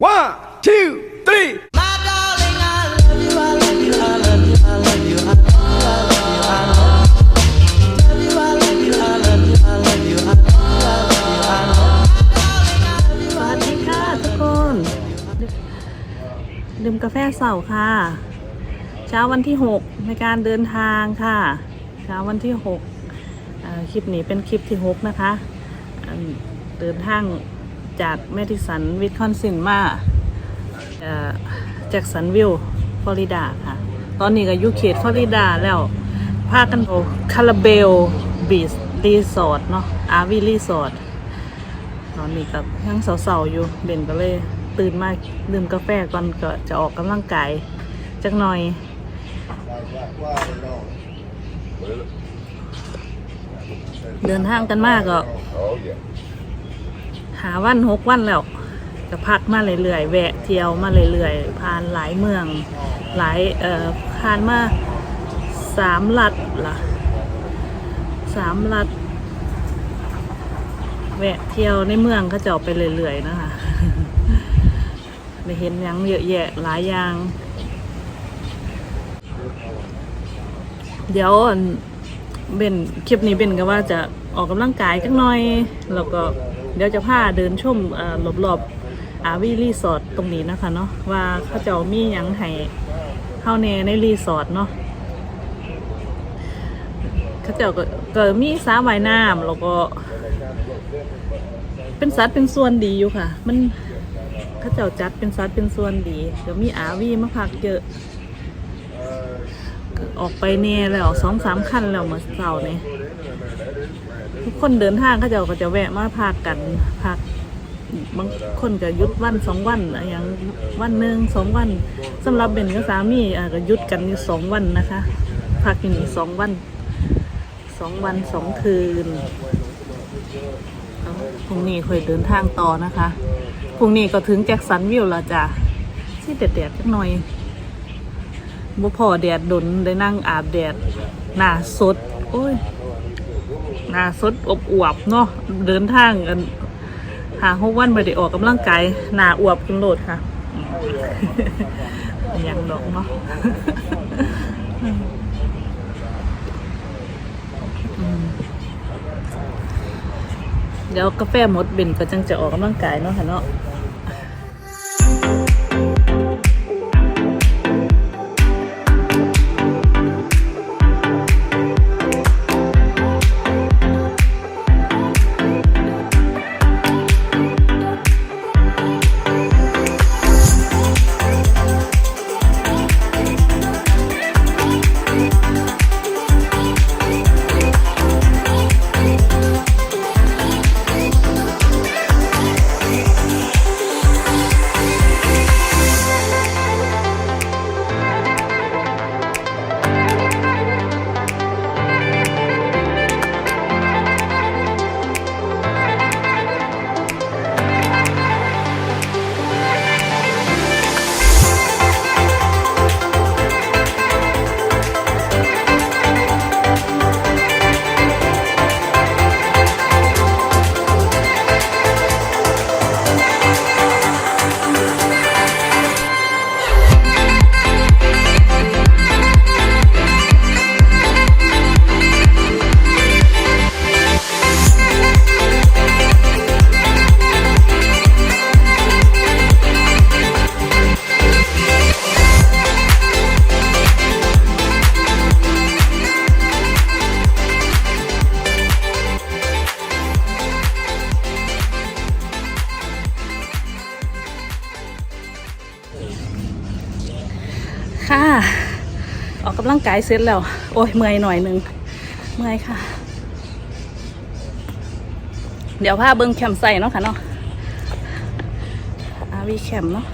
One, two, three. My darling, I love you, I love you, I love you, I love you, I love you, I love you, I love you, I love you, I love you, I love you, I love you, I love you, I love you, I love you, I love you, I love you. สวัสดีค่ะทุกคน ดื่มกาแฟเสาค่ะ เช้าวันที่ 6 ในการเดินทางค่ะ เช้าวันที่6อ่าคลิปนี้เป็นคลิปที่ 6 นะคะอันเดินทาง จากแมดิสันวิสคอนซินมาแจ็กสันวิลฟลอริดาค่ะ ตอนนี้ก็อยู่เขตฟลอริดาแล้วพากันไปคาราเบลบีชรีสอร์ทเนาะอาร์วีรีสอร์ทตอนนี้ก็ยังเสาๆอยู่เบนก็เลยตื่นมาดื่มกาแฟก่อนก็จะออกกำลังกายจักหน่อยเดินทางกันมากก็ หาวันหกวันแล้วก็พักมาเรื่อยๆแวะเที่ยวมาเรื่อยๆผ่านหลายเมือง หลายเอ่อผ่านมาสามลัดล่ะสามลัด แวะเที่ยวในเมืองเขาจะออกไปเรื่อยๆนะคะได้เห็นยังเยอะแยะหลายอย่าง เดี๋ยวอันเบนคลิปนี้เบนก็ว่าจะออกกำลังกายจักหน่อย แล้วก็ เดี๋ยวจะพาเดินชมเอ่อรอบๆอาวีรีสอร์ทตรงนี้นะคะเนาะว่าเขาเจะมีหยังให้เข้าในในรีสอร์ทเนาะเขาเจะก็ก็มีสระว่ายน้ำแล้วก็ เป็นสัตว์เป็นส่วนดีอยู่ค่ะ มันเขาเจ้าจัดเป็นสัตว์เป็นส่วนดีเดี๋ยวมีอาวีมาพักเยอะ ออกไปเนี่ยแล้วสองสามคันแล้วเมื่อเสาร์นี่ทุกคนเดินทางเขาเจ้าก็จะแวะมาพักกันพักบางคนก็หยุดวันสองวันอย่างวันหนึ่งสองวันสำหรับเบนกับสามีอะก็หยุดกันอยู่สองวันนะคะพักอยู่นี่สองวันสองวันสองคืนพรุ่งนี้ค่อยเดินทางต่อนะคะพรุ่งนี้ก็ถึงแจ็คสันวิวแล้วจ้ะที่แดดๆจักหน่อย บ่พอแดดดนได้นั่งอาบแดดหน้าสด โอ้ยหน้าสดอบอวบเนาะเดินทางกันหาหกวันไปได้ออกกำลังกายหน้าอวบขึ้นโหลดค่ะยังดอกเนาะเดี๋ยวกาแฟหมดเบนก็จังจะออกกำลังกายเนาะค่ะเนาะ ค่ะ ออกกำลังกายเสร็จแล้ว โอ้ยเมื่อยหน่อยหนึ่งเมื่อยค่ะ เดี๋ยวพาเบิ้งแคมใส่เนาะค่ะเนาะอาวีแคมเนาะ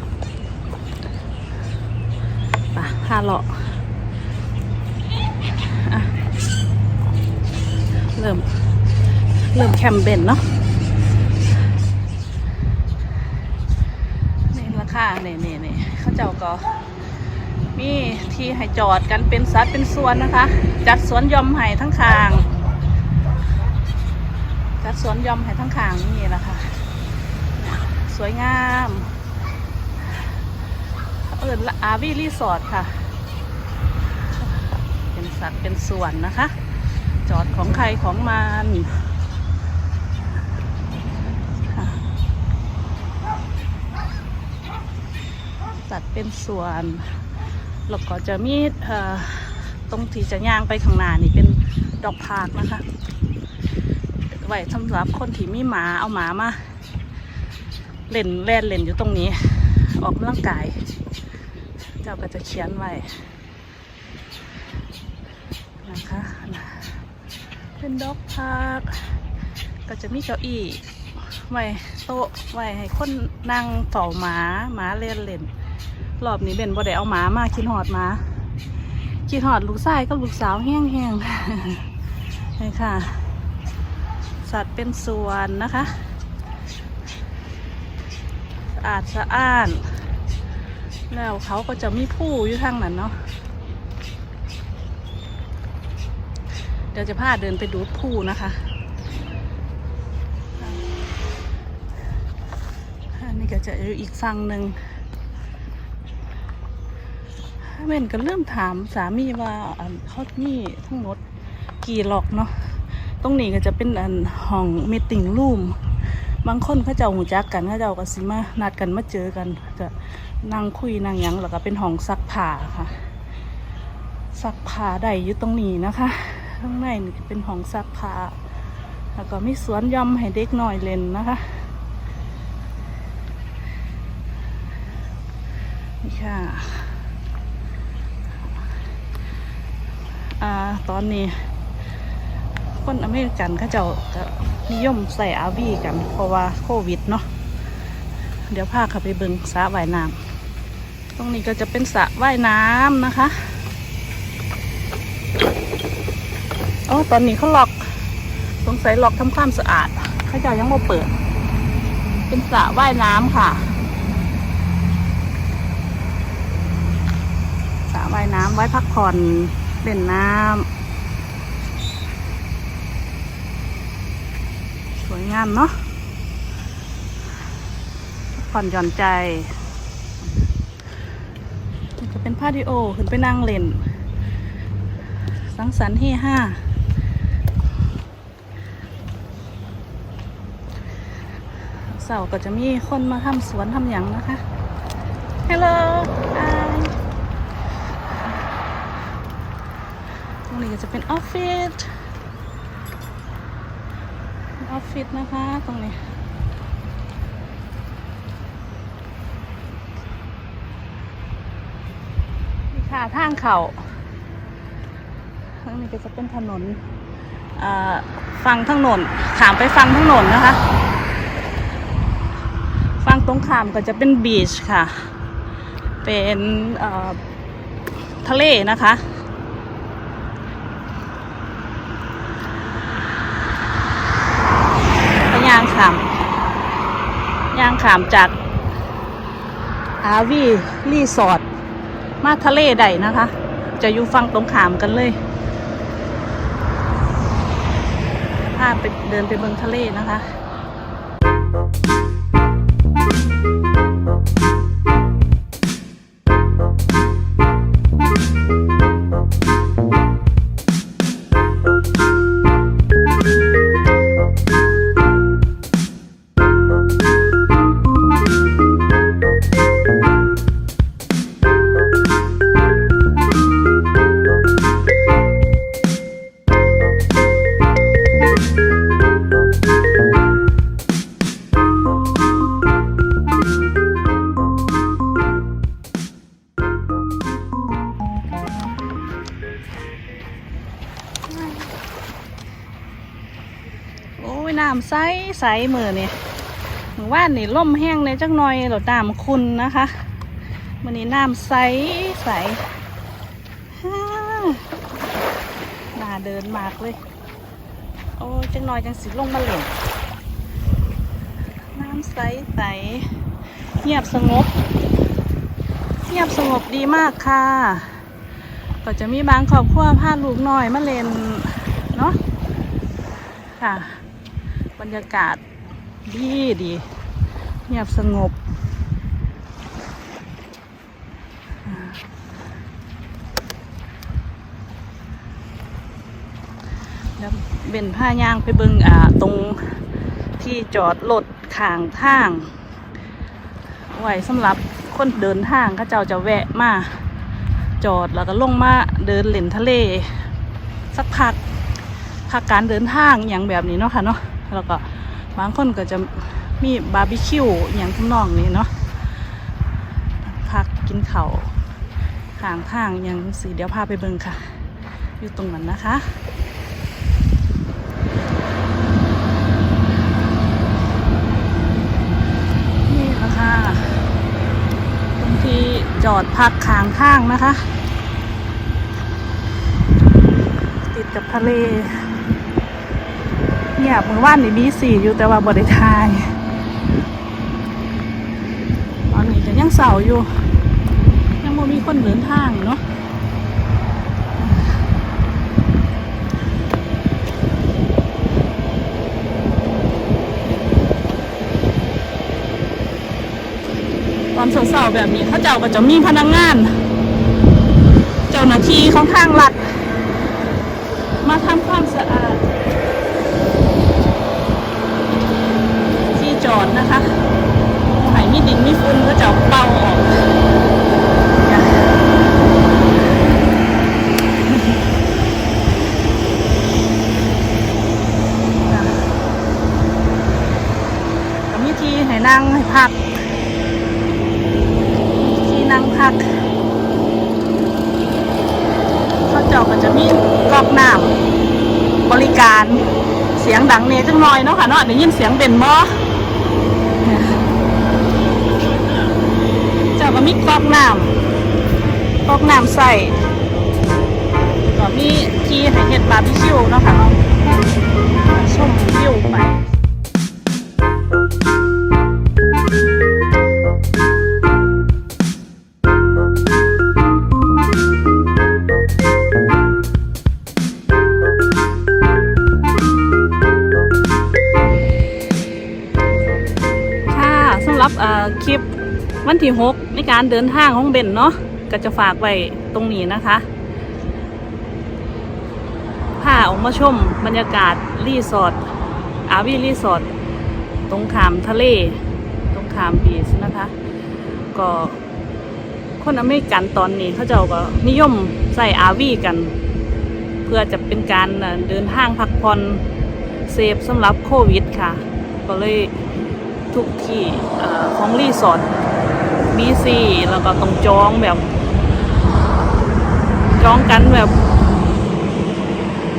ป่ะพาเลาะเริ่ม เริ่มแคมเบนเนาะนี่ราคาเนี่เนี่เนี่เขาเจ้าก็ มีที่ให้จอดกันเป็นสัดเป็นส่วนนะคะ จัดสวนยอมให้ทั้งคาง จัดสวนยอมให้ทั้งคางนี่แหละค่ะเนี่ยสวยงามเอิญอาวีรีสอร์ทค่ะ เป็นสัตว์เป็นส่วนนะคะ จอดของใครของมันสัตว์เป็นส่วน แล้วก็จะมีตรงที่จะย่างไปข้างหน้านี่เป็นดอกพากนะคะ ไว้สำหรับคนที่มีหมาเอาหมามาเล่นแล่นเล่นอยู่ตรงนี้ ออกกำลังกาย เจ้าก็จะเขียนไว้นะคะเป็นด็อกพาร์คก็จะมีเก้าอี้ไว้โต๊ะไว้ให้คนนั่งเฝ้าหมาหมาเล่นเล่น รอบนี้เบนบ่ได้เอาหมามาคิดหอดหมาคิดหอดลูกชายก็ลูกสาวแห้งแห้งนี่ค่ะ สัตว์เป็นส่วนนะคะสะอาดสะอ้าน แล้วเขาก็จะมีผู้อยู่ทางนั้นเนาะเดี๋ยวจะพาเดินไปดูผู้นะคะอันนี้ก็จะอยู่อีกฝั่งหนึ่ง เม่นก็เริ่มถามสามีว่าอันเขามีทั้งหมดกี่หลอกเนาะตรงนี้ก็จะเป็นอันห้องมีติ่งรูมบางคนเขาเจ้าหูจักกันเขาเจ้าก็สิมานัดกันมาเจอกันก็นั่งคุยนั่งยังแล้วก็เป็นห้องซักผ้าค่ะซักผ้าได้อยู่ตรงนี้นะคะข้างในนี่เป็นห้องซักผ้าแล้วก็มีสวนย่อมให้เด็กน้อยเล่นนะคะนี่ค่ะ อ่าตอนนี้ คนอเมริกันเขาเจ้าก็นิยมใส่อาวีกัน เพราะว่าโควิดเนาะเดี๋ยวพาเขาไปเบิงสระว่ายน้ำตรงนี้ก็จะเป็นสระว่ายน้ำนะคะโอ้ตอนนี้เขาล็อกสงสัยล็อกทำความสะอาดเขาเจ้ายังไม่เปิด เป็นสระว่ายน้ำค่ะสระว่ายน้ำไว้พักผ่อน เล่นน้ำสวยงามเนาะผ่อนหย่อนใจนี่จะเป็นพาดิโอขึ้นไปนั่งเล่น สังสรรค์เฮฮาเสาร์ก็จะมีคนมาทำสวนทำหยังนะคะฮัลโหลตรง นี้ก็จะเป็นออฟฟิศออฟฟิศนะคะ ตรงนี้ นี่ค่ะทางเขาทางนี้ก็จะเป็นถนนอ่าฟังถนนขามไปฟังถนนนะคะฟังตรงขามก็จะเป็นบีชค่ะ เป็นทะเลนะคะ ก็ย่างขามย่าง ขามจากอาวีรีสอร์ทมาทะเลใดนะคะ จะอยู่ฝั่งตรงขามกันเลยพาไปเดินไปเมืองทะเลนะคะำใสใสมือนี่หมู่บ้านนี่ล่มแห้งในจักหน่อยหลดน้ำคุณนะคะมันนี้น้ำใสใสฮ่าน่าเดินมากเลย โอ้จังหน่อยจังสิลงมาเล่นน้ำใสใสเงียบสงบ เงียบสงบดีมากค่ะ ก็จะมีบางครอบครัวพาลูกน้อยมาเล่นเนาะค่ะ บรรยากาศดีดีเงียบสงบ แล้วเบนผ้ายางไปเบิงอ่าตรงที่จอดรถข้างทาง ไว้สำหรับคนเดินทางเขาเจ้าจะแวะมาจอดแล้วก็ลงมาเดินเล่นทะเล สักพักพักการเดินทางอย่างแบบนี้เนาะค่ะเนาะ แล้วก็บางคนก็จะมีบาร์บีคิวอย่างทุกนองนี้เนาะพักกินเขาวข้างทางอย่างสีเดี๋ยวพาไปเบิงค่ะ อยู่ตรงนั้นนะคะนี่ค่ะคะตรงที่จอดพักข้างทางนะคะ ติดกับทะเล เนี่ยมือว่านนี่มีสี่อยู่แต่ว่าบริทายตอนนี้จะยังเสาอยู่ ยังบ่มีคนเดินทางเนาะตอนเสาๆแบบนี้เขาเจ้าก็จะมีพนักงาน เจ้าหน้าที่ของทางรัฐมาทำความสะอาด ที่จ อดนะคะไหมีดินมีฝุ่นก็จะเป่าออกมีที่ให้นั่งให้พัก ที่นั่งพักเขาเจ้าก็จะมีกรอกน้ำบริการเสียงดังเนี่ยจังหน่อยเนาะค่ะเนาะได้ยินเสียงเบนมอเจ้า ก็มีกรอกน้ำกรอกน้ำใส่ก็มีที่ให้เห็ดบาร์บีคิวเนาะค่ะเนาะชมวิวไปคลิปวันที่ 6 การเดินทางของเบนเนาะก็จะฝากไว้ตรงนี้นะคะพาออกมาชมบรรยากาศรีสอร์ทอาวีรีสอร์ทตรงขามทะเล ตรงขามบีชนะคะ ก็คนอเมริกันตอนนี้เขาเจ้าก็นิยมใส่อาวีกัน เพื่อจะเป็นการเดินทางพักผ่อนเซฟสำหรับโควิดค่ะ ก็เลยทุกที่ของรีสอร์ท บีซีแล้วก็ต้องจองแบบ จองกันแบบ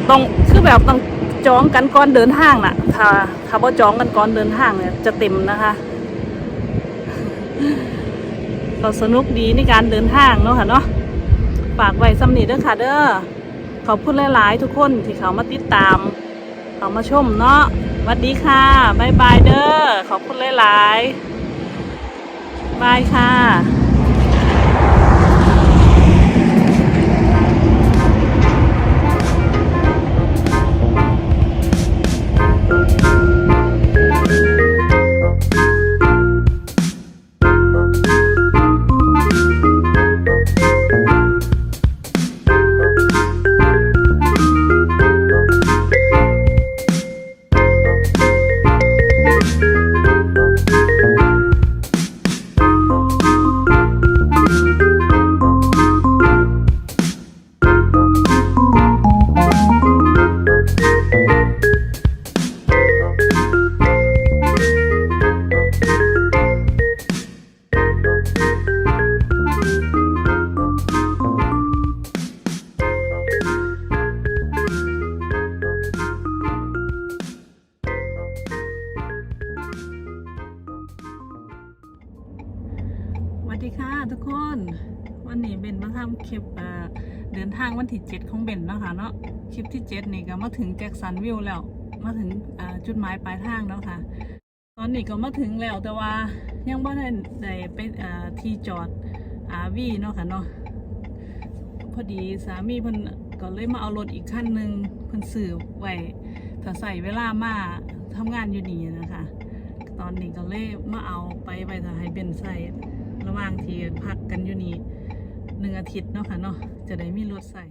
ต้องคือแบบต้องจองกันก่อนเดินทางน่ะ ถ้าถ้าบ่จองกันก่อนเดินทางเนี่ยจะเต็มนะคะก็สนุกดีในการเดินทางเนาะค่ะเนาะฝากไว้สำนีเด้อค่ะเด้อขอบคุณหลายๆทุกคนที่เขามาติดตาม เขามาชมเนาะสวัสดีค่ะ บ๊ายบายเด้อ ขอบคุณหลายๆ บายค่ะ ถึงแจ็คสันวิวแล้ว มาถึงจุดหมายปลายทางแล้วค่ะ ตอนนี้ก็มาถึงแล้วแต่ว่ายังไม่ได้ได้ไปที่จอดอาวีเนาะค่ะเนาะพอดีสามีเพิ่นก็เลยมาเอารถอีกคันหนึ่งเพิ่นซื้อไว้ถ้าใส่เวลามาทำงานอยู่นี่นะคะ ตอนนี้ก็เลยมาเอาไปไปถ้าให้เบนใส่ระหว่างที่พักกันอยู่นี่หนึ่งอาทิตย์เนาะค่ะเนาะจะได้มีรถใส่